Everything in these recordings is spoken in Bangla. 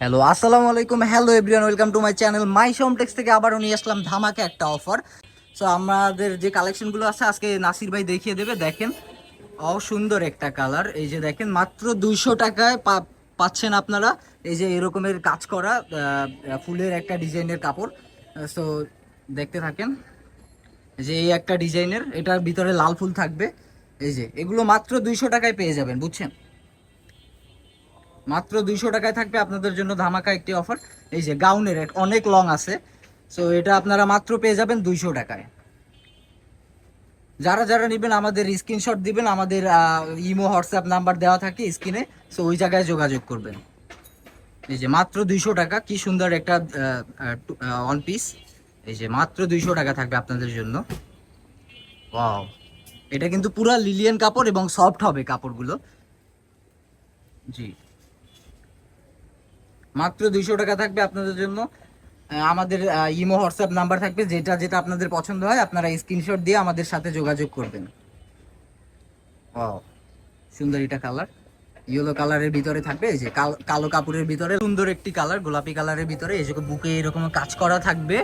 হ্যালো আসসালামু আলাইকুম। Hello everyone welcome to my channel my শোমটেক্স থেকে আবারও নিয়ে আসলাম ধামাকে একটা অফার সো আমাদের যে কালেকশনগুলো আছে, আজকে নাসির ভাই দেখিয়ে দেবে। দেখেন অ সুন্দর একটা কালার এই যে দেখেন, মাত্র দুইশো টাকায় পাচ্ছেন আপনারা। এই যে এরকমের কাজ করা ফুলের একটা ডিজাইনের কাপড়। সো দেখতে থাকেন। যে এই একটা ডিজাইনের, এটার ভিতরে লাল ফুল থাকবে। এই যে, এগুলো মাত্র দুইশো টাকায় পেয়ে যাবেন, বুঝছেন? মাত্র দুইশো টাকায় থাকবে আপনাদের জন্য ধামাকা একটি অফার এই যে গাউনের অনেক লং আছে। সো এটা আপনারা মাত্র পেয়ে যাবেন দুইশো টাকায়। যারা যারা নেবেন, আমাদের স্ক্রিনশট দিবেন, আমাদের ইমো, হোয়াটসঅ্যাপ নাম্বার দেওয়া থাকে স্ক্রিনে। সো ওই জায়গায় যোগাযোগ করবেন। এই যে মাত্র দুইশো টাকা, কি সুন্দর একটা ওয়ান পিস এই যে মাত্র দুইশো টাকা থাকবে আপনাদের জন্য। এটা কিন্তু পুরা লিলিয়ান কাপড় এবং সফট হবে কাপড়গুলো। জি। মাত্র দুইশো টাকা থাকবে আপনাদের জন্য। আমাদের ইমো হোয়াটসঅ্যাপ নাম্বার থাকবে যেটা যেটা আপনাদের পছন্দ হয় আপনারা স্ক্রিনশট দিয়ে আমাদের সাথে যোগাযোগ করবেন। ও সুন্দর এটা কালার ইয়েলো কালারের ভিতরে থাকবে এই যে কাল- কালো কাপড়ের ভিতরে। সুন্দর একটি কালার গোলাপি কালারের ভিতরে এই যে বুকে এরকম কাজ করা থাকবে।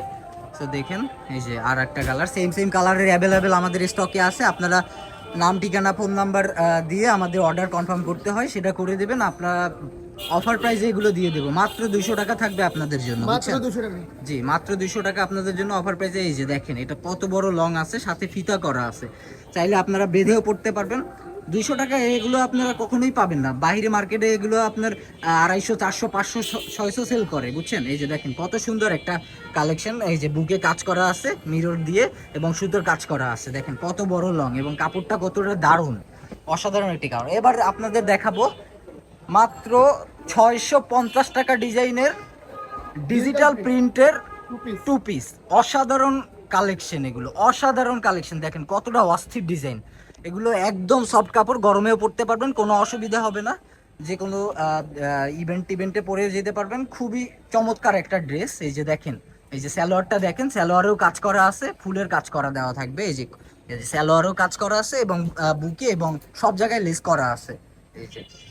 তো দেখেন এই যে আর একটা কালার সেম সেম কালারের অ্যাভেলেবেল আমাদের স্টকে আছে। আপনারা নাম ঠিকানা ফোন নাম্বার দিয়ে আমাদের অর্ডার কনফার্ম করতে হয় সেটা করে দেবেন। আপনারা অফার প্রাইসে এগুলো দিয়ে দেবো। মাত্র দুইশো টাকা থাকবে আপনাদের জন্য মাত্র দুশো টাকা। জি মাত্র দুইশো টাকা আপনাদের জন্য অফার প্রাইসে এই যে দেখেন এটা কত বড় লং আছে সাথে ফিতা করা আছে। চাইলে আপনারা বেঁধেও পড়তে পারবেন। দুইশো টাকা এগুলো আপনারা কখনোই পাবেন না। বাইরে মার্কেটে এগুলো আপনার আড়াইশো চারশো পাঁচশো ছয়শো সেল করে বুঝছেন? এই যে দেখেন কত সুন্দর একটা কালেকশন এই যে বুকে কাজ করা আছে মিরর দিয়ে এবং সুতোর কাজ করা আছে। দেখেন কত বড় লং এবং কাপড়টা কতটা দারুণ। অসাধারণ একটি কারণ এবার আপনাদের দেখাবো মাত্র ছয়শো পঞ্চাশ টাকা ডিজাইনের ডিজিটাল প্রিন্টের টু পিস অসাধারণ কালেকশন এগুলো অসাধারণ কালেকশন। দেখেন কতটা অস্থির ডিজাইন। এগুলো একদম সফট কাপড় গরমেও পরতে পারবেন কোনো অসুবিধা হবে না। যে কোনো ইভেন্ট টিভেন্টে পরে যেতে পারবেন। খুবই চমৎকার একটা ড্রেস। এই যে দেখেন এই যে স্যালোয়ারটা দেখেন স্যালোয়ারেও কাজ করা আছে ফুলের কাজ করা দেওয়া থাকবে। এই যে স্যালোয়ারও কাজ করা আছে এবং বুকে এবং সব জায়গায় লেস করা আছে।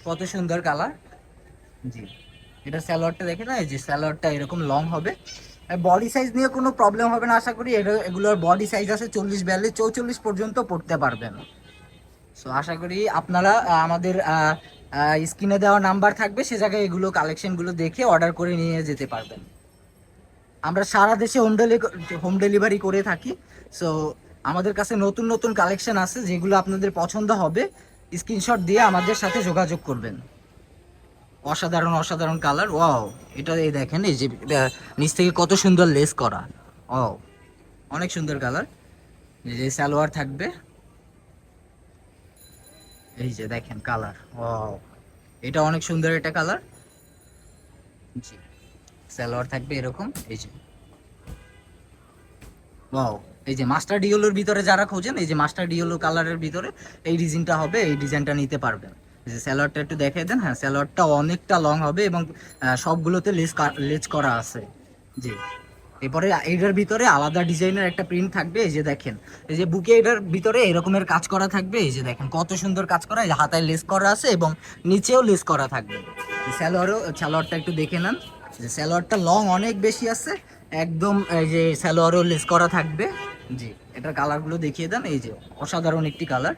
কত সুন্দর কালার। জি। এটা স্যালোয়ারটা দেখে না এই যে স্যালোয়ারটা এরকম লং হবে। বডি সাইজ নিয়ে কোনো প্রবলেম হবে না আশা করি এগুলোর বডি সাইজ আছে চল্লিশ বিয়াল্লিশ চৌচল্লিশ পর্যন্ত পড়তে পারবেন। সো আশা করি আপনারা আমাদের স্ক্রিনে দেওয়া নাম্বার থাকবে সে জায়গায় এগুলো কালেকশনগুলো দেখে অর্ডার করে নিয়ে যেতে পারবেন। আমরা সারা দেশে হোম হোম ডেলিভারি করে থাকি। সো আমাদের কাছে নতুন নতুন কালেকশন আছে যেগুলো আপনাদের পছন্দ হবে। স্ক্রিনশট দিয়ে আমাদের সাথে যোগাযোগ করবেন। অসাধারণ অসাধারণ কালার ওয়াও এটা এই দেখেন, এই যে নিচ থেকে কত সুন্দর লেস করা ও অনেক সুন্দর কালার এই যে সালোয়ার থাকবে, এই যে দেখেন কালার ও এটা অনেক সুন্দর এটা কালার জি, সালোয়ার থাকবে এরকম, এই যে ওয়াও এই যে মাস্টার ডিওলোর ভিতরে যারা খোঁজেন, এই যে মাস্টার ডিওলো কালারের ভিতরে এই ডিজাইনটা হবে, এই ডিজাইনটা নিতে পারবেন। যে স্যালোয়ারটা একটু দেখিয়ে দেন হ্যাঁ স্যালোয়ারটা অনেকটা লং হবে এবং সবগুলোতে লেস লেজ করা আছে। জি। এরপরে এইটার ভিতরে আলাদা ডিজাইনের একটা প্রিন্ট থাকবে, এই যে দেখেন। এই যে বুকে এটার ভিতরে এরকমের কাজ করা থাকবে, এই যে দেখেন, কত সুন্দর কাজ করা, এই যে হাতায় লেস করা আছে এবং নিচেও লেস করা থাকবে। স্যালোয়ারও স্যালোয়ারটা একটু দেখে নেন। যে স্যালোয়ারটা লং অনেক বেশি আছে, একদম এই যে স্যালোয়ারও লেস করা থাকবে। জি। এটার কালারগুলো দেখিয়ে দেন, এই যে অসাধারণ একটি কালার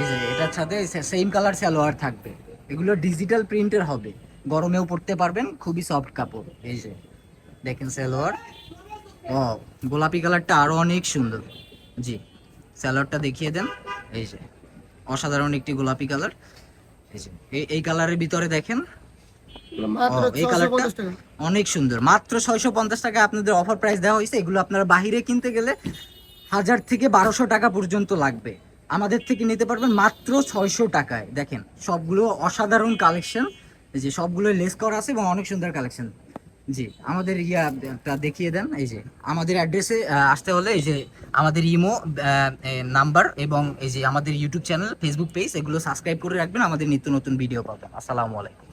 এই যে এটার সাথে সেম কালার স্যালোয়ার থাকবে। এগুলো ডিজিটাল প্রিন্টের হবে। গরমেও পরতে পারবেন, খুবই সফট কাপড়। এই যে, দেখেন স্যালোয়ার ও, গোলাপি কালারটা আরও অনেক সুন্দর। জি স্যালোয়ারটা দেখিয়ে দেন। এই যে, অসাধারণ একটি গোলাপি কালার এই যে, এই কালারের ভিতরে দেখেন অনেক সুন্দর। মাত্র ছয়শো পঞ্চাশ টাকা আপনাদের অফার প্রাইস দেওয়া হয়েছে। এগুলো আপনারা বাহিরে কিনতে গেলে হাজার থেকে বারোশো টাকা পর্যন্ত লাগবে। আমাদের থেকে নিতে পারবেন মাত্র ছয়শো টাকায়। দেখেন সবগুলো অসাধারণ কালেকশন যে সবগুলো লেস করা আছে এবং অনেক সুন্দর কালেকশন জি আমাদের ইয়া টা দেখিয়ে দেন। এই যে আমাদের অ্যাড্রেসে আসতে হলে এই যে আমাদের ইমো নাম্বার এবং এই যে আমাদের ইউটিউব চ্যানেল ফেসবুক পেজ এগুলো সাবস্ক্রাইব করে রাখবেন। আমাদের নিত্য নতুন ভিডিও পাবেন। আসসালামু আলাইকুম।